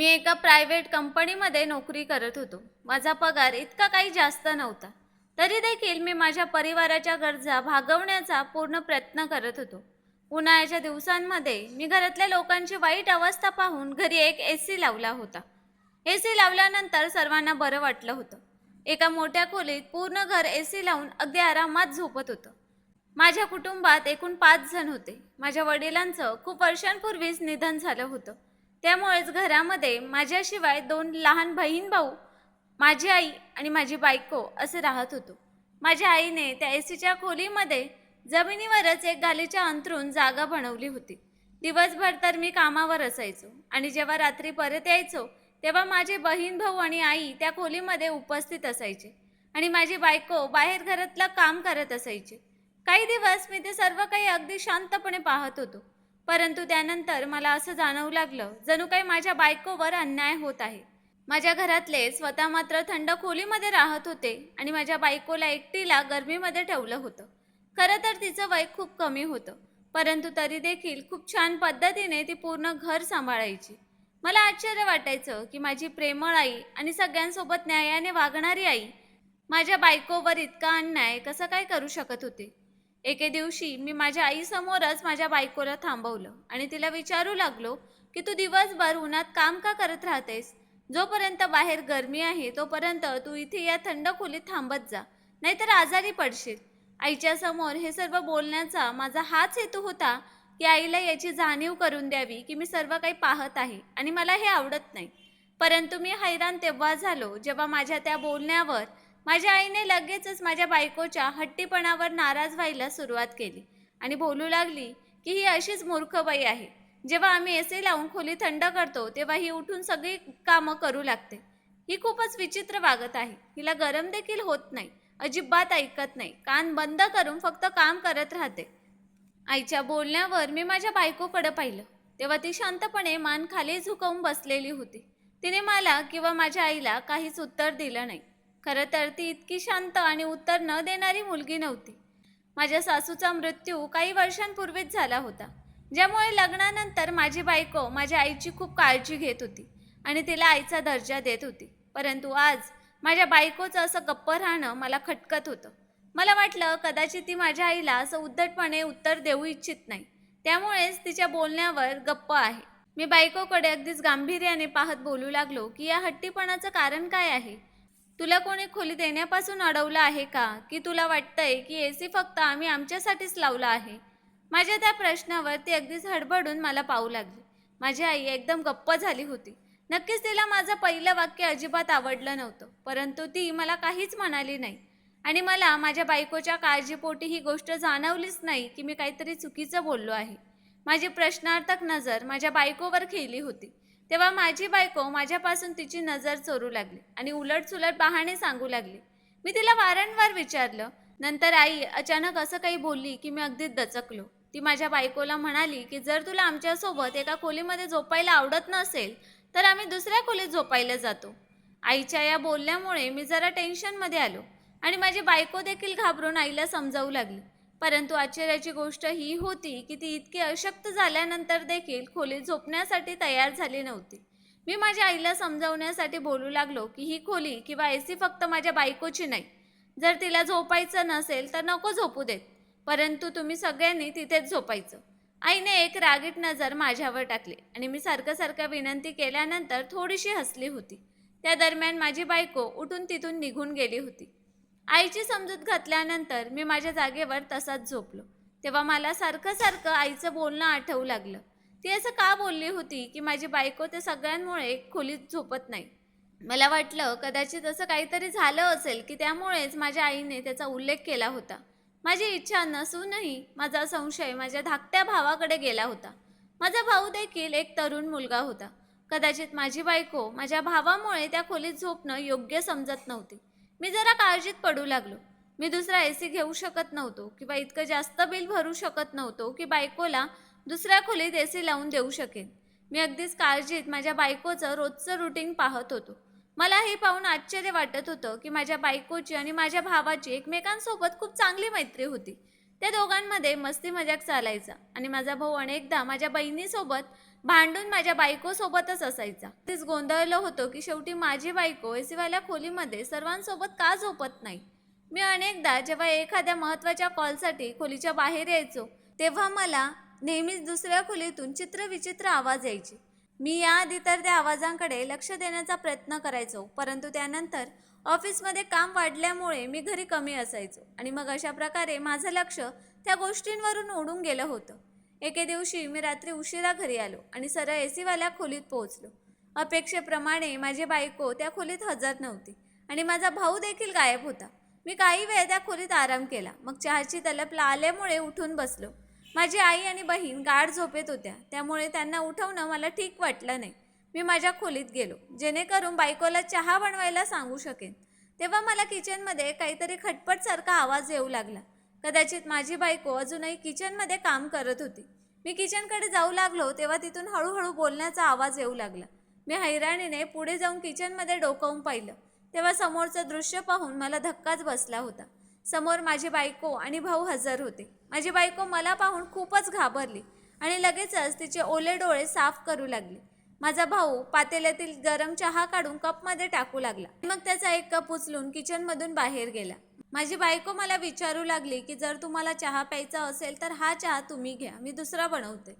मी एका प्रायव्हेट कंपनीमध्ये नोकरी करत होतो. माझा पगार इतका काही जास्त नव्हता. तरी देखील मी माझ्या परिवाराच्या गरजा भागवण्याचा पूर्ण प्रयत्न करत होतो. उन्हाळ्याच्या दिवसांमध्ये मी घरातल्या लोकांची वाईट अवस्था पाहून घरी एक ए सी लावला होता. ए सी लावल्यानंतर सर्वांना बरं वाटलं होतं. एका मोठ्या खोलीत पूर्ण घर ए सी लावून अगदी आरामात झोपत होतं. माझ्या कुटुंबात एकूण पाच जण होते. माझ्या वडिलांचं खूप वर्षांपूर्वीच निधन झालं होतं. त्यामुळेच घरामध्ये माझ्याशिवाय दोन लहान बहीण भाऊ माझी आई आणि माझी बायको असं राहत होतो. माझ्या आईने त्या ए सीच्या खोलीमध्ये जमिनीवरच एक गालीच्या अंतरून जागा बनवली होती. दिवसभर तर मी कामावर असायचो आणि जेव्हा रात्री परत यायचो तेव्हा माझे बहीण भाऊ आणि आई त्या खोलीमध्ये उपस्थित असायचे आणि माझी बायको बाहेर घरातलं काम करत असायची. काही दिवस मी ते सर्व काही अगदी शांतपणे पाहत होतो. परंतु त्यानंतर मला असं जाणवू लागलं जणू काही माझ्या बायकोवर अन्याय होत आहे. माझ्या घरातले स्वतः मात्र थंड खोलीमध्ये राहत होते आणि माझ्या बायकोला एकटीला गरमीमध्ये ठेवलं होतं. खरं तर तिचं वय खूप कमी होतं परंतु तरी देखील खूप छान पद्धतीने ती पूर्ण घर सांभाळायची. मला आश्चर्य वाटायचं की माझी प्रेमळ आई आणि सगळ्यांसोबत न्यायाने वागणारी आई माझ्या बायकोवर इतका अन्याय कसं काय करू शकत होते? एके दिवशी मी माझ्या आईसमोरच माझ्या बायकोला थांबवलं आणि तिला विचारू लागलो की तू दिवसभर उन्हात काम का करत राहतेस? जोपर्यंत बाहेर गरमी आहे तोपर्यंत तू इथे या थंड खोलीत थांबत जा नाहीतर आजारी पडशील. आईच्या समोर हे सर्व बोलण्याचा माझा हाच हेतू होता की आईला याची जाणीव करून द्यावी की मी सर्व काही पाहत आहे आणि मला हे आवडत नाही. परंतु मी हैराण तेव्हा झालो जेव्हा माझ्या त्या बोलण्यावर माझ्या आईने लगेचच माझ्या बायकोच्या हट्टीपणावर नाराज व्हायला सुरुवात केली आणि बोलू लागली की ही अशीच मूर्ख बाई आहे. जेव्हा आम्ही एसी लावून खोली थंड करतो तेव्हा ही उठून सगळी कामं करू लागते. ही खूपच विचित्र वागत आहे. हिला गरम देखील होत नाही अजिबात ऐकत नाही कान बंद करून फक्त काम करत राहते. आईच्या बोलण्यावर मी माझ्या बायकोकडे पाहिलं. तेव्हा ती शांतपणे मान खाली झुकवून बसलेली होती. तिने मला किंवा माझ्या आईला काहीच उत्तर दिलं नाही. खरं तर ती इतकी शांत आणि उत्तर न देणारी मुलगी नव्हती. माझ्या सासूचा मृत्यू काही वर्षांपूर्वीच झाला होता. ज्यामुळे लग्नानंतर माझी बायको माझ्या आईची खूप काळजी घेत होती आणि तिला आईचा दर्जा देत होती. परंतु आज माझ्या बायकोचं असं गप्प राहणं मला खटकत होतं. मला वाटलं कदाचित ती माझ्या आईला असं उद्धटपणे उत्तर देऊ इच्छित नाही. त्यामुळेच तिच्या बोलण्यावर गप्प आहे. मी बायकोकडे अगदीच गांभीर्याने पाहत बोलू लागलो की या हट्टीपणाचं कारण काय आहे? तुला कोणी खोली देण्यापासून अडवलं आहे का? की तुला वाटतंय की ए सी फक्त आम्ही आमच्यासाठीच लावला आहे? माझ्या त्या प्रश्नावर ती अगदीच हडबडून मला पाहू लागली. माझी आई एकदम गप्प झाली होती. नक्कीच तिला माझं पहिलं वाक्य अजिबात आवडलं नव्हतं परंतु ती मला काहीच म्हणाली नाही. आणि मला माझ्या बायकोच्या काळजीपोटी ही गोष्ट जाणवलीच नाही की मी काहीतरी चुकीचं बोललो आहे. माझी प्रश्नार्थक नजर माझ्या बायकोवर खेळली होती. तेव्हा माझी बायको माझ्यापासून तिची नजर चोरू लागली आणि उलटसुलट बहाणे सांगू लागली. मी तिला वारंवार विचारलं नंतर आई अचानक असं काही बोलली की मी अगदीच दचकलो. ती माझ्या बायकोला म्हणाली की जर तुला आमच्यासोबत एका खोलीमध्ये झोपायला आवडत नसेल तर आम्ही दुसऱ्या खोलीत झोपायला जातो. आईच्या या बोलण्यामुळे मी जरा टेन्शनमध्ये आलो आणि माझी बायको देखील घाबरून आईला समजावू लागली. परंतु आश्चर्याची गोष्ट ही होती की ती इतकी अशक्त झाल्यानंतर देखील खोलीत झोपण्यासाठी तयार झाली नव्हती. मी माझ्या आईला समजावण्यासाठी बोलू लागलो की ही खोली किंवा ए सी फक्त माझ्या बायकोची नाही. जर तिला झोपायचं नसेल तर नको झोपू देत. परंतु तुम्ही सगळ्यांनी तिथेच झोपायचं. आईने एक रागीट नजर माझ्यावर टाकली आणि मी सारखं सारखं विनंती केल्यानंतर थोडीशी हसली होती. त्या दरम्यान माझी बायको उठून तिथून निघून गेली होती. आईची समजूत घातल्यानंतर मी माझ्या जागेवर तसाच झोपलो. तेव्हा मला सारखं सारखं आईचं बोलणं आठवू लागलं. ती असं का बोलली होती की माझी बायको त्या सगळ्यांमुळे खोलीत झोपत नाही? मला वाटलं कदाचित असं काहीतरी झालं असेल की त्यामुळेच माझ्या आईने त्याचा उल्लेख केला होता. माझी इच्छा नसूनही माझा संशय माझ्या धाकट्या भावाकडे गेला होता. माझा भाऊ देखील एक तरुण मुलगा होता. कदाचित माझी बायको माझ्या भावामुळे त्या खोलीत झोपणं योग्य समजत नव्हती. मी जरा काळजीत पडू लागलो. मी दुसरा ए सी घेऊ शकत नव्हतो किंवा इतकं जास्त बिल भरू शकत नव्हतो की बायकोला दुसऱ्या खोलीत ए सी लावून देऊ शकेन. मी अगदीच काळजीत माझ्या बायकोचं रोजचं रुटीन पाहत होतो. मला हे पाहून आश्चर्य वाटत होतं की माझ्या बायकोची आणि माझ्या भावाची एकमेकांसोबत खूप चांगली मैत्री होती. त्या दोघांमध्ये मस्ती मजाक चालायचा आणि माझा भाऊ अनेकदा माझ्या बहिणीसोबत भांडून माझ्या बायकोसोबतच असायचा. तीच गोंधळलं होतो की शेवटी माझी बायको एसीवाल्या खोलीमध्ये सर्वांसोबत का झोपत नाही? मी अनेकदा जेव्हा एखाद्या महत्त्वाच्या कॉलसाठी खोलीच्या बाहेर यायचो तेव्हा मला नेहमीच दुसऱ्या खोलीतून चित्रविचित्र आवाज यायचे. मी याआधी तर त्या आवाजांकडे लक्ष देण्याचा प्रयत्न करायचो परंतु त्यानंतर ऑफिसमध्ये काम वाढल्यामुळे मी घरी कमी असायचो आणि मग अशा प्रकारे माझं लक्ष त्या गोष्टींवरून ओढून गेलं होतं. एके दिवशी मी रात्री उशिरा घरी आलो आणि सरळ एसीवाल्या खोलीत पोहोचलो. अपेक्षेप्रमाणे माझी बायको त्या खोलीत हजर नव्हती आणि माझा भाऊ देखील गायब होता. मी काही वेळ त्या खोलीत आराम केला. मग चहाची तलप आल्यामुळे उठून बसलो. माझी आई आणि बहीण गाढ झोपेत होत्या. त्यामुळे त्यांना उठवणं मला ठीक वाटलं नाही. मी माझ्या खोलीत गेलो. जेणेकरून बायकोला चहा बनवायला सांगू शकेन. तेव्हा मला किचनमध्ये काहीतरी खटपटसारखा आवाज येऊ लागला. कदाचित माझी बायको अजूनही किचनमध्ये काम करत होती. मी किचनकडे जाऊ लागलो तेव्हा तिथून हळूहळू बोलण्याचा आवाज येऊ लागला. मी हैराणीने पुढे जाऊन किचनमध्ये डोकावून पाहिलं. तेव्हा समोरचं दृश्य पाहून मला धक्काच बसला होता. समोर माझी बायको आणि भाऊ हजर होते. माझी बायको मला पाहून खूपच घाबरली आणि लगेचच तिचे ओले डोळे साफ करू लागले. माझा भाऊ पातेल्यातील गरम चहा काढून कपमध्ये टाकू लागला. मग त्याचा एक कप उचलून किचनमधून बाहेर गेला. माझी बायको मला विचारू लागली की जर तुम्हाला चहा प्यायचा असेल तर हा चहा तुम्ही घ्या मी दुसरा बनवते.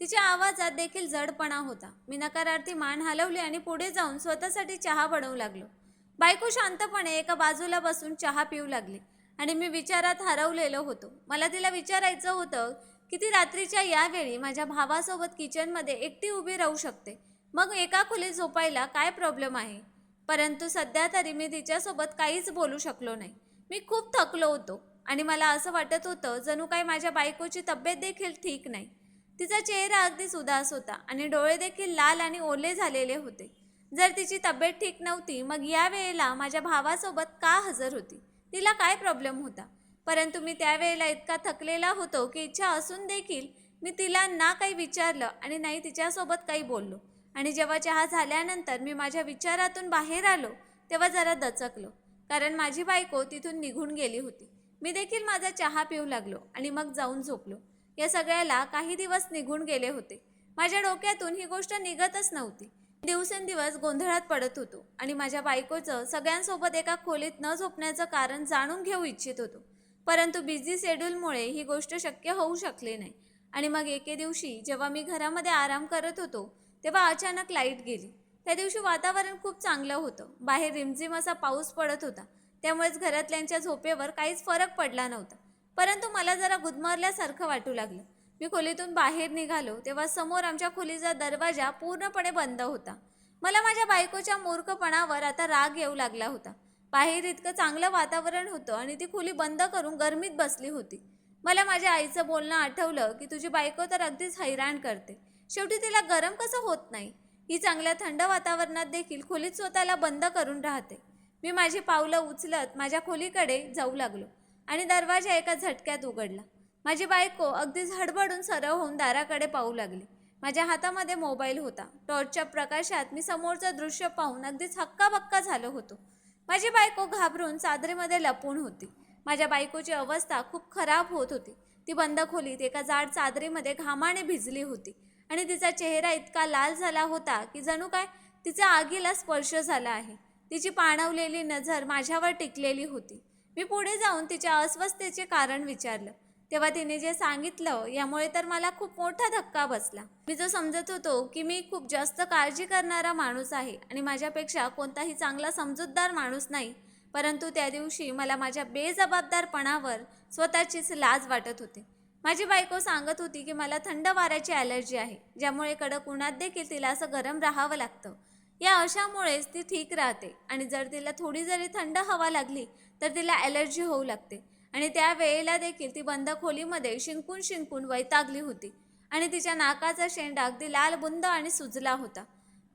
तिच्या आवाजात देखील जडपणा होता. मी नकारार्थी मान हलवली आणि पुढे जाऊन स्वतःसाठी चहा बनवू लागलो. बायको शांतपणे एका बाजूला बसून चहा पिऊ लागली आणि मी विचारात हरवलेलो होतो. मला तिला विचारायचं होतं की ती रात्रीच्या यावेळी माझ्या भावासोबत किचनमध्ये एकटी उभी राहू शकते. मग एका खोलीत झोपायला काय प्रॉब्लेम आहे? परंतु सध्या तरी मी तिच्यासोबत काहीच बोलू शकलो नाही. मी खूप थकलो होतो आणि मला असं वाटत होतं जणू काय माझ्या बायकोची तब्येत देखील ठीक नाही. तिचा चेहरा अगदीच उदास होता आणि डोळे देखील लाल आणि ओले झालेले होते. जर तिची तब्येत ठीक नव्हती मग या वेळेला माझ्या भावासोबत का हजर होती? तिला काय प्रॉब्लेम होता? परंतु मी त्यावेळेला इतका थकलेला होतो की इच्छा असून देखील मी तिला ना काही विचारलं आणि नाही तिच्यासोबत काही बोललो. आणि जेव्हा चहा झाल्यानंतर मी माझ्या विचारातून बाहेर आलो तेव्हा जरा दचकलो. कारण माझी बायको तिथून निघून गेली होती. मी देखील माझा चहा पिऊ लागलो आणि मग जाऊन झोपलो. या सगळ्याला काही दिवस निघून गेले होते. माझ्या डोक्यातून ही गोष्ट निघतच नव्हती. दिवसेंदिवस गोंधळात पडत होतो आणि माझ्या बायकोचं सगळ्यांसोबत एका खोलीत न झोपण्याचं कारण जाणून घेऊ इच्छित होतो. परंतु बिझी शेड्यूलमुळे ही गोष्ट शक्य होऊ शकली नाही. आणि मग एके दिवशी जेव्हा मी घरामध्ये आराम करत होतो तेव्हा अचानक लाइट गेली. त्या दिवशी वातावरण खूप चांगलं होतं. बाहेर रिमझिम असा पाऊस पडत होता. त्यामुळेच घरातल्यांच्या झोपेवर काहीच फरक पडला नव्हता. परंतु मला जरा गुदमरल्यासारखं वाटू लागलं. मी खोलीतून बाहेर निघालो तेव्हा समोर आमच्या खोलीचा दरवाजा पूर्णपणे बंद होता. मला माझ्या बायकोच्या मूर्खपणावर आता राग येऊ लागला होता. बाहेर इतकं चांगलं वातावरण होतं आणि ती खोली बंद करून गरमीत बसली होती. मला माझ्या आईचं बोलणं आठवलं की तुझी बायको तर अगदीच हैराण करते. शेवटी तिला गरम कसं होत नाही? ही चांगल्या थंड वातावरणात देखील खोलीत स्वतःला बंद करून राहते. मी माझी पावलं उचलत माझ्या खोलीकडे जाऊ लागलो आणि दरवाजा एका झटक्यात उघडला. माझी बायको अगदीच हडबडून सरळ होऊन दाराकडे पाहू लागली. माझ्या हातामध्ये मोबाईल होता. टॉर्चच्या प्रकाशात मी समोरचं दृश्य पाहून अगदीच हक्काबक्का झालो होतो. माझी बायको घाबरून चादरीमध्ये लपून होती. माझ्या बायकोची अवस्था खूप खराब होत होती. ती बंद खोलीत एका जाड चादरीमध्ये घामाने भिजली होती. आणि तिचा चेहरा इतका लाल झाला होता की जणू काय तिचा आगीला स्पर्श झाला आहे. तिची पाणवलेली नजर माझ्यावर टिकलेली होती. मी पुढे जाऊन तिच्या अस्वस्थतेचे कारण विचारलं. तेव्हा तिने जे सांगितलं यामुळे तर मला खूप मोठा धक्का बसला. मी जो समजत होतो की मी खूप जास्त काळजी करणारा माणूस आहे आणि माझ्यापेक्षा कोणताही चांगला समजूतदार माणूस नाही परंतु त्या दिवशी मला माझ्या बेजबाबदारपणावर स्वतःचीच लाज वाटत होती. माझी बायको सांगत होती की मला थंड वाऱ्याची ॲलर्जी आहे ज्यामुळे कडक उन्हात देखील तिला असं गरम राहावं लागतं. या अशामुळेच ती ठीक राहते आणि जर तिला थोडी जरी थंड हवा लागली तर तिला ॲलर्जी होऊ लागते. आणि त्या वेळेला देखील ती बंद खोलीमध्ये शिंकून शिंकून वैतागली होती आणि तिच्या नाकाचा शेंडा अगदी लाल बुंद आणि सुजला होता.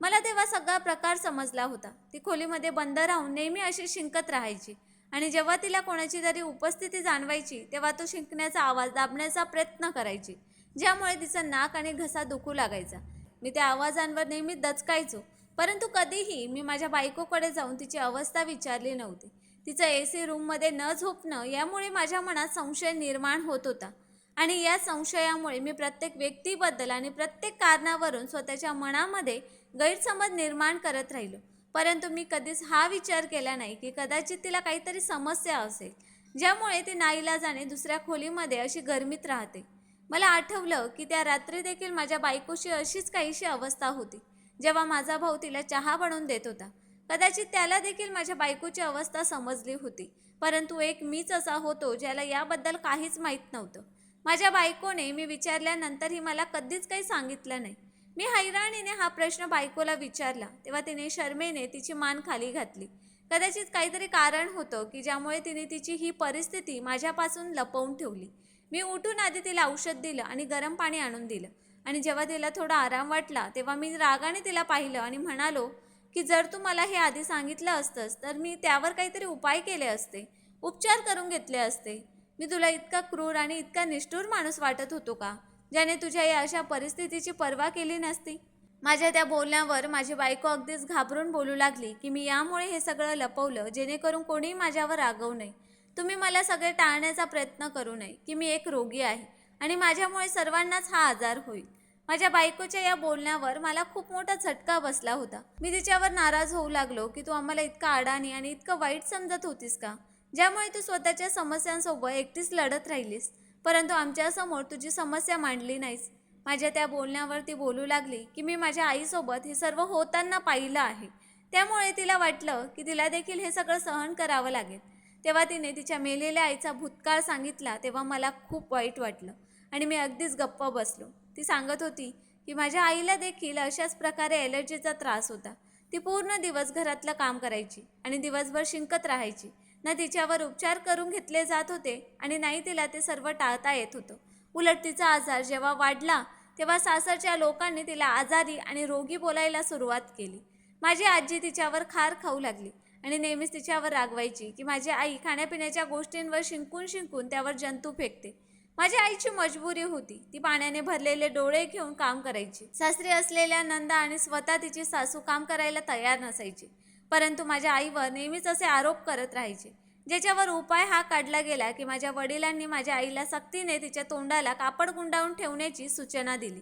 मला तेव्हा सगळा प्रकार समजला होता. ती खोलीमध्ये बंद राहून नेहमी अशी शिंकत राहायची. आणि जेव्हा तिला कोणाची तरी उपस्थिती जाणवायची तेव्हा तो शिंकण्याचा आवाज दाबण्याचा प्रयत्न करायची ज्यामुळे तिचं नाक आणि घसा दुखू लागायचा. मी त्या आवाजांवर नेहमी दचकायचो परंतु कधीही मी माझ्या बायकोकडे जाऊन तिची अवस्था विचारली नव्हती. तिचं ए सी रूममध्ये न झोपणं यामुळे माझ्या मनात संशय निर्माण होत होता. आणि या संशयामुळे मी प्रत्येक व्यक्तीबद्दल आणि प्रत्येक कारणावरून स्वतःच्या मनामध्ये गैरसमज निर्माण करत राहिलो. परंतु मी कधीच हा विचार केला नाही की कदाचित तिला काहीतरी समस्या असेल ज्यामुळे ती नाईलाजाने दुसऱ्या खोलीमध्ये अशी गरमीत राहते. मला आठवलं की त्या रात्री देखील माझ्या बायकोशी अशीच काहीशी अवस्था होती जेव्हा माझा भाऊ तिला चहा बनवून देत होता. कदाचित त्याला देखील माझ्या बायकोची अवस्था समजली होती परंतु एक मीच असा होतो ज्याला याबद्दल काहीच माहीत नव्हतं. माझ्या बायकोने मी विचारल्यानंतरही मला कधीच काही सांगितलं नाही. मी हैराणीने हा प्रश्न बायकोला विचारला. तेव्हा तिने शर्मेने तिची मान खाली घातली. कदाचित काहीतरी कारण होतं की ज्यामुळे तिने तिची ही परिस्थिती माझ्यापासून लपवून ठेवली. मी उठून आधी तिला औषध दिलं आणि गरम पाणी आणून दिलं. आणि जेव्हा तिला थोडा आराम वाटला तेव्हा मी रागाने तिला पाहिलं आणि म्हणालो की जर तू मला हे आधी सांगितलं असतंस तर मी त्यावर काहीतरी उपाय केले असते. उपचार करून घेतले असते. मी तुला इतका क्रूर आणि इतका निष्ठूर माणूस वाटत होतो का? ज्याने तुझ्या या अशा परिस्थितीची पर्वा केली नसती. माझ्या त्या बोलण्यावर माझी बायको अगदीच घाबरून बोलू लागली की मी यामुळे हे सगळं लपवलं जेणेकरून कोणीही माझ्यावर रागवू नये. तुम्ही मला सगळे टाळण्याचा प्रयत्न करू नये की मी एक रोगी आहे आणि माझ्यामुळे सर्वांनाच हा आजार होईल. माझ्या बायकोच्या या बोलण्यावर मला खूप मोठा झटका बसला होता. मी तिच्यावर नाराज होऊ लागलो की तू आम्हाला इतका अडाणी आणि इतकं वाईट समजत होतीस का? ज्यामुळे तू स्वतःच्या समस्यांसोबत एकटीच लढत राहिलीस. परंतु आमच्यासमोर तुझी समस्या मांडली नाहीस. माझ्या त्या बोलण्यावर ती बोलू लागली की मी माझ्या आईसोबत हे सर्व होताना पाहिलं आहे. त्यामुळे तिला वाटलं की तिला देखील हे सगळं सहन करावं लागेल. तेव्हा तिने तिच्या मेलेल्या आईचा भूतकाळ सांगितला तेव्हा मला खूप वाईट वाटलं आणि मी अगदीच गप्प बसलो. ती सांगत होती की माझ्या आईला देखील अशाच प्रकारे ॲलर्जीचा त्रास होता. ती पूर्ण दिवस घरातलं काम करायची आणि दिवसभर शिंकत राहायची. ना तिच्यावर उपचार करून घेतले जात होते आणि नाही तिला ते सर्व टाळता येत होतं. उलट तिचा आजार जेव्हा वाढला तेव्हा सासरच्या लोकांनी तिला आजारी आणि रोगी बोलायला सुरुवात केली. माझी आजी तिच्यावर खार खाऊ लागली आणि नेहमीच तिच्यावर रागवायची की माझी आई खाण्यापिण्याच्या गोष्टींवर शिंकून शिंकून त्यावर जंतू फेकते. माझ्या आईची मजबुरी होती. ती पाण्याने भरलेले डोळे घेऊन काम करायची. सासरी असलेल्या नंदा आणि स्वतः तिची सासू काम करायला तयार नसायची. परंतु माझ्या आईवर नेहमीच असे आरोप करत राहायचे. ज्याच्यावर उपाय हा काढला गेला की माझ्या वडिलांनी माझ्या आईला सक्तीने तिच्या तोंडाला कापड गुंडाळून ठेवण्याची सूचना दिली.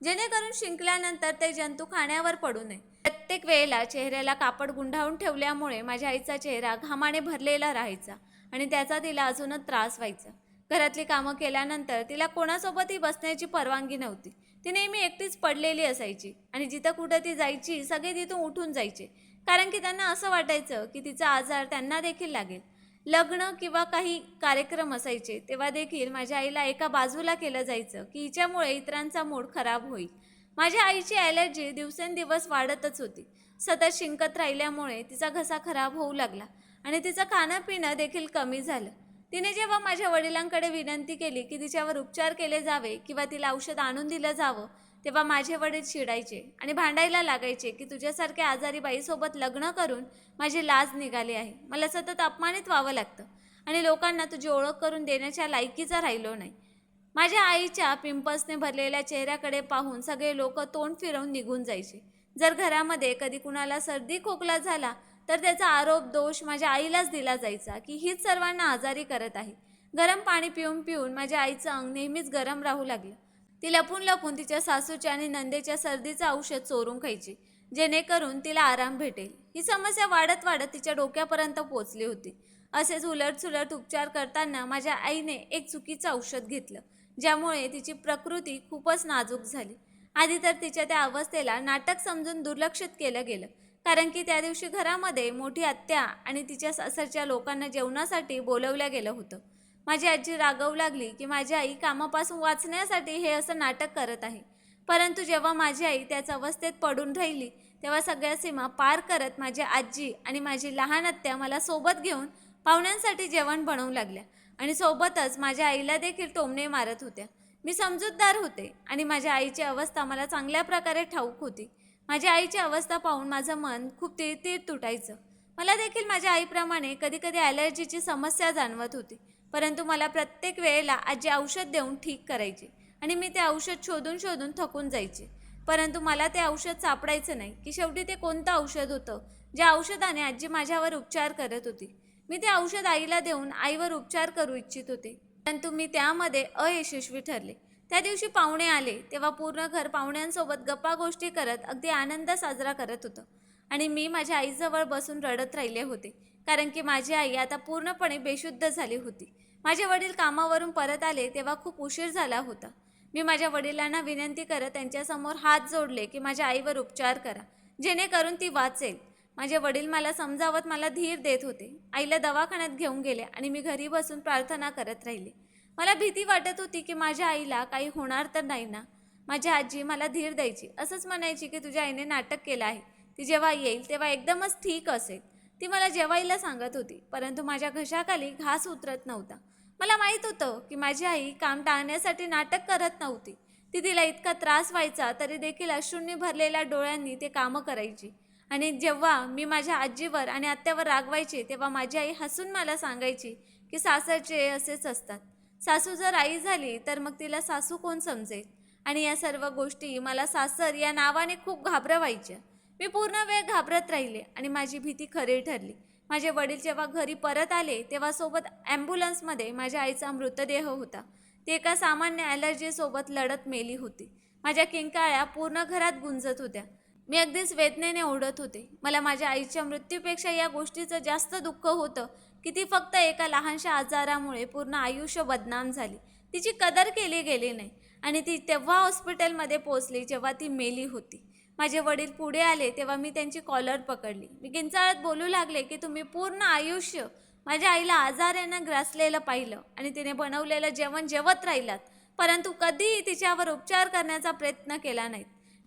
जेणेकरून शिंकल्यानंतर ते जंतू खाण्यावर पडू नये. प्रत्येक वेळेला चेहऱ्याला कापड गुंडाळून ठेवल्यामुळे माझ्या आईचा चेहरा घामाने भरलेला राहायचा आणि त्याचा तिला अजूनच त्रास व्हायचा. घरातली कामं केल्यानंतर तिला कोणासोबतही बसण्याची परवानगी नव्हती. ती नेहमी एकटीच पडलेली असायची आणि जिथं कुठं ती जायची सगळे तिथून उठून जायचे. कारण की त्यांना असं वाटायचं की तिचा आजार त्यांना देखील लागेल. लग्न किंवा काही कार्यक्रम असायचे तेव्हा देखील माझ्या आईला एका बाजूला केलं जायचं की हिच्यामुळे इतरांचा मूड खराब होईल. माझ्या आईची ॲलर्जी दिवसेंदिवस वाढतच होती. सतत शिंकत राहिल्यामुळे तिचा घसा खराब होऊ लागला आणि तिचं खाणं पिणं देखील कमी झालं. तिने जेव्हा माझ्या वडिलांकडे विनंती केली की तिच्यावर उपचार केले जावे किंवा तिला औषध आणून दिलं जावं तेव्हा माझे वडील चिडायचे आणि भांडायला लागायचे की तुझ्यासारख्या आजारी बाईसोबत लग्न करून माझी लाज निघाली आहे. मला सतत अपमानित व्हावं लागतं आणि लोकांना तुझी ओळख करून देण्याच्या लायकीचा राहिलो नाही. माझ्या आईच्या पिंपल्सने भरलेल्या चेहऱ्याकडे पाहून सगळे लोक तोंड फिरवून निघून जायचे. जर घरामध्ये कधी कुणाला सर्दी खोकला झाला तर त्याचा आरोप दोष माझ्या आईलाच दिला जायचा की हीच सर्वांना आजारी करत आहे. गरम पाणी पिऊन पिऊन माझ्या आईचं अंग नेहमीच गरम राहू लागलं. ती लपून लपून तिच्या सासूच्या आणि नंदेच्या सर्दीचं औषध चोरून खायची जेणेकरून तिला आराम भेटेल. ही समस्या वाढत वाढत तिच्या डोक्यापर्यंत पोचली होती. असेच उलटसुलट उपचार करताना माझ्या आईने एक चुकीचं औषध घेतलं ज्यामुळे तिची प्रकृती खूपच नाजूक झाली. आधी तर तिच्या त्या अवस्थेला नाटक समजून दुर्लक्षित केलं गेलं कारण की त्या दिवशी घरामध्ये मोठी आत्या आणि तिच्या सासरच्या लोकांना जेवणासाठी बोलवलं गेलं होतं. माझी आजी रागवू लागली की माझी आई कामापासून वाचण्यासाठी हे असं नाटक करत आहे. परंतु जेव्हा माझी आई त्याच अवस्थेत पडून राहिली तेव्हा सगळ्या सीमा पार करत माझी आजी आणि माझी लहान आत्या मला सोबत घेऊन पाहुण्यांसाठी जेवण बनवू लागल्या आणि सोबतच माझ्या आईला देखील टोमणे मारत होत्या. मी समजूतदार होते आणि माझ्या आईची अवस्था मला चांगल्या प्रकारे ठाऊक होती. माझ्या आईची अवस्था पाहून माझं मन खूप तीळ तुटायचं. मला देखील माझ्या आईप्रमाणे कधीकधी ॲलर्जीची समस्या जाणवत होती. परंतु मला प्रत्येक वेळेला आजी औषध देऊन ठीक करायची आणि मी ते औषध शोधून शोधून थकून जायचे. परंतु मला ते औषध सापडायचं नाही की शेवटी ते कोणतं औषध होतं ज्या औषधाने आजी माझ्यावर उपचार करत होती. मी ते औषध आईला देऊन आईवर उपचार करू इच्छित होते. परंतु मी त्यामध्ये अयशस्वी ठरले. त्या दिवशी पाहुणे आले तेव्हा पूर्ण घर पाहुण्यांसोबत गप्पा गोष्टी करत अगदी आनंद साजरा करत होतं. आणि मी माझ्या आईजवळ बसून रडत राहिले होते. कारण की माझी आई आता पूर्णपणे बेशुद्ध झाली होती. माझे वडील कामावरून परत आले तेव्हा खूप उशीर झाला होता. मी माझ्या वडिलांना विनंती करत त्यांच्यासमोर हात जोडले की माझ्या आईवर उपचार करा जेणेकरून ती वाचेल. माझे वडील मला समजावत मला धीर देत होते. आईला दवाखान्यात घेऊन गेले आणि मी घरी बसून प्रार्थना करत राहिले. मला भीती वाटत होती की माझ्या आईला काही होणार तर नाही ना? माझी आजी मला धीर द्यायची असंच म्हणायची की तुझ्या आईने नाटक केलं आहे. ती जेव्हा येईल तेव्हा एकदमच ठीक असेल. ती मला जेवायला सांगत होती परंतु माझ्या घशाखाली घास उतरत नव्हता. मला माहीत होतं की माझी आई काम टाळण्यासाठी नाटक करत नव्हती. ती तिला इतका त्रास व्हायचा तरी देखील अश्रूंनी भरलेल्या डोळ्यांनी ते कामं करायची. आणि जेव्हा मी माझ्या आजीवर आणि आत्यावर रागवायचे तेव्हा माझी आई हसून मला सांगायची की सासरचे असेच असतात. सासू जर आई झाली तर मग तिला सासू कोण समजेल? आणि या सर्व गोष्टी मला सासर या नावाने खूप घाबरवायच्या. मी पूर्ण वेळ घाबरत राहिले आणि माझी भीती खरी ठरली. माझे वडील जेव्हा घरी परत आले तेव्हा सोबत ॲम्ब्युलन्समध्ये माझ्या आईचा मृतदेह होता. ती एका सामान्य ॲलर्जीसोबत लढत मेली होती. माझ्या किंकाळ्या पूर्ण घरात गुंजत होत्या. मी अगदीच वेदनेने ओढत होते. मला माझ्या आईच्या मृत्यूपेक्षा या गोष्टीचं जास्त दुःख होतं की ती फक्त एका लहानशा आजारामुळे पूर्ण आयुष्य बदनाम झाली. तिची कदर केली गेली नाही आणि ती तेव्हा हॉस्पिटलमध्ये पोचली जेव्हा ती मेली होती. माझे वडील पुढे आले तेव्हा मी त्यांची कॉलर पकडली. मी किंचाळत बोलू लागले की तुम्ही पूर्ण आयुष्य माझ्या आईला आजारानं ग्रासलेलं पाहिलं आणि तिने बनवलेलं जेवण जेवत राहिलात. परंतु कधीही तिच्यावर उपचार करण्याचा प्रयत्न केला नाहीत.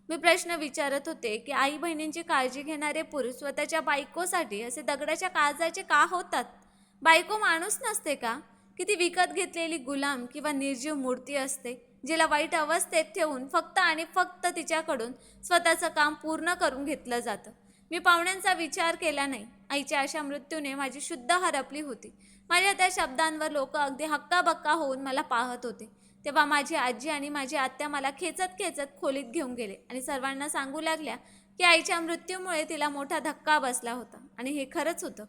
मी प्रश्न विचारत होते की आई बहिणींची काळजी घेणारे पुरुष स्वतःच्या बायकोसाठी असे दगडाच्या काळजाचे का होतात? बायको माणूस नसते का? की ती विकत घेतलेली गुलाम किंवा निर्जीव मूर्ती असते. जिला वाईट अवस्थेत ठेवून फक्त आणि फक्त तिच्याकडून स्वतःचं काम पूर्ण करून घेतलं जातं. मी पाहुण्यांचा विचार केला नाही. आईच्या अशा मृत्यूने माझी शुद्ध हरपली होती. माझ्या त्या शब्दांवर लोक अगदी हक्काबक्का होऊन मला पाहत होते. तेव्हा माझी आजी आणि माझी आत्या मला खेचत खेचत खोलीत घेऊन गेले आणि सर्वांना सांगू लागल्या की आईच्या मृत्यूमुळे तिला मोठा धक्का बसला होता. आणि हे खरंच होतं.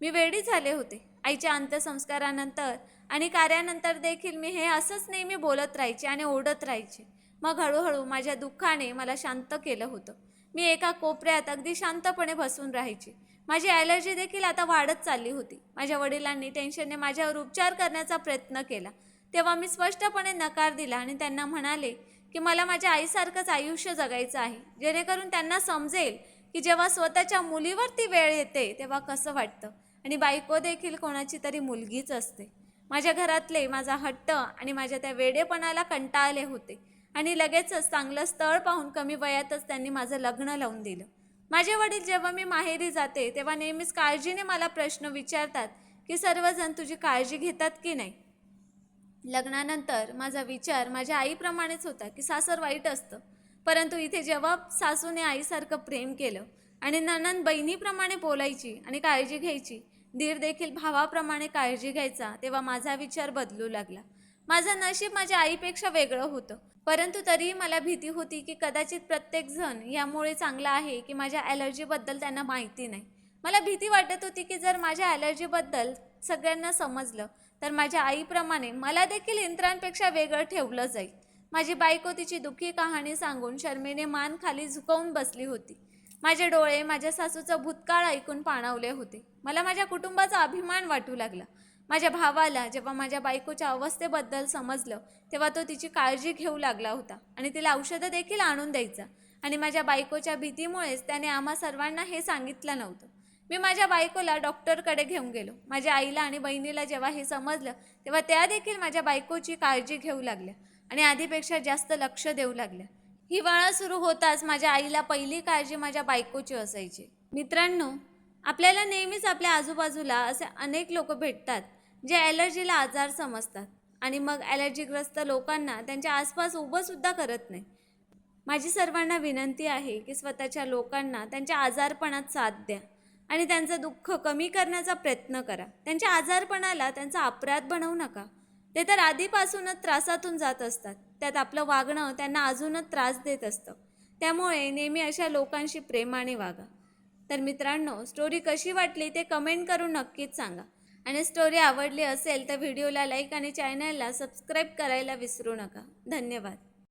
मी वेडी झाले होते. आईच्या अंत्यसंस्कारानंतर आणि कार्यानंतर देखील मी हे असंच नेहमी बोलत राहायचे आणि ओढत राहायचे. मग हळूहळू माझ्या दुःखाने मला शांत केलं होतं. मी एका कोपऱ्यात अगदी शांतपणे बसून राहायची. माझी ॲलर्जी देखील आता वाढत चालली होती. माझ्या वडिलांनी टेन्शनने माझ्यावर उपचार करण्याचा प्रयत्न केला. तेव्हा मी स्पष्टपणे नकार दिला आणि त्यांना म्हणाले की मला माझ्या आईसारखंच आयुष्य जगायचं आहे. जेणेकरून त्यांना समजेल की जेव्हा स्वतःच्या मुलीवरती वेळ येते तेव्हा कसं वाटतं? आणि बायको देखील कोणाची तरी मुलगीच असते. माझ्या घरातले माझा हट्ट आणि माझ्या त्या वेडेपणाला कंटाळले होते. आणि लगेचच चांगलं स्थळ पाहून कमी वयातच त्यांनी माझं लग्न लावून दिलं. माझे वडील जेव्हा मी माहेरी जाते तेव्हा नेहमीच काळजीने मला प्रश्न विचारतात की सर्वजण तुझी काळजी घेतात की नाही? लग्नानंतर माझा विचार माझ्या आईप्रमाणेच होता की सासर वाईट असतं. परंतु इथे जेव्हा सासूने आईसारखं प्रेम केलं आणि ननंद बहिणीप्रमाणे बोलायची आणि काळजी घ्यायची दीर देखील भावाप्रमाणे काळजी घ्यायचा तेव्हा माझा विचार बदलू लागला. माझं नशीब माझ्या आईपेक्षा वेगळं होतं. परंतु तरीही मला भीती होती की कदाचित प्रत्येकजण यामुळे चांगला आहे की माझ्या ॲलर्जीबद्दल त्यांना माहिती नाही. मला भीती वाटत होती की जर माझ्या ॲलर्जीबद्दल सगळ्यांना समजलं तर माझ्या आईप्रमाणे मला देखील इंत्रांपेक्षा वेगळं ठेवलं जाईल. माझी बायको तिची दुःखी कहाणी सांगून शर्मेने मान खाली झुकवून बसली होती. माझे डोळे माझ्या सासूचं भूतकाळ ऐकून पाणावले होते. मला माझ्या कुटुंबाचा अभिमान वाटू लागला. माझ्या भावाला जेव्हा माझ्या बायकोच्या अवस्थेबद्दल समजलं तेव्हा तो तिची काळजी घेऊ लागला होता आणि तिला औषधं देखील आणून द्यायचा. आणि माझ्या बायकोच्या भीतीमुळेच त्याने आम्हा सर्वांना हे सांगितलं नव्हतं. मी माझ्या बायकोला डॉक्टरकडे घेऊन गेलो. माझ्या आईला आणि बहिणीला जेव्हा हे समजलं तेव्हा त्या देखील माझ्या बायकोची काळजी घेऊ लागल्या आणि आधीपेक्षा जास्त लक्ष देऊ लागल्या. हिवाळा सुरू होताच माझ्या आईला पहिली काळजी माझ्या बायकोची असायची. मित्रांनो आपल्याला नेहमीच आपल्या आजूबाजूला असे अनेक लोक भेटतात जे ॲलर्जीला आजार समजतात आणि मग ॲलर्जीग्रस्त लोकांना त्यांच्या आसपास उभंसुद्धा करत नाही. माझी सर्वांना विनंती आहे की स्वतःच्या लोकांना त्यांच्या आजारपणात साथ द्या आणि त्यांचं दुःख कमी करण्याचा प्रयत्न करा. त्यांच्या आजारपणाला त्यांचा अपराध बनवू नका. ते तर आधीपासूनच त्रासातून जात असतात. त्यात आपलं वागणं त्यांना अजूनच त्रास देत असतं. त्यामुळे नेहमी अशा लोकांशी प्रेमाने वागा. तर मित्रांनो स्टोरी कशी वाटली ते कमेंट करून नक्कीच सांगा. आणि स्टोरी आवडली असेल तर व्हिडिओला लाईक आणि चॅनलला सबस्क्राईब करायला विसरू नका. धन्यवाद.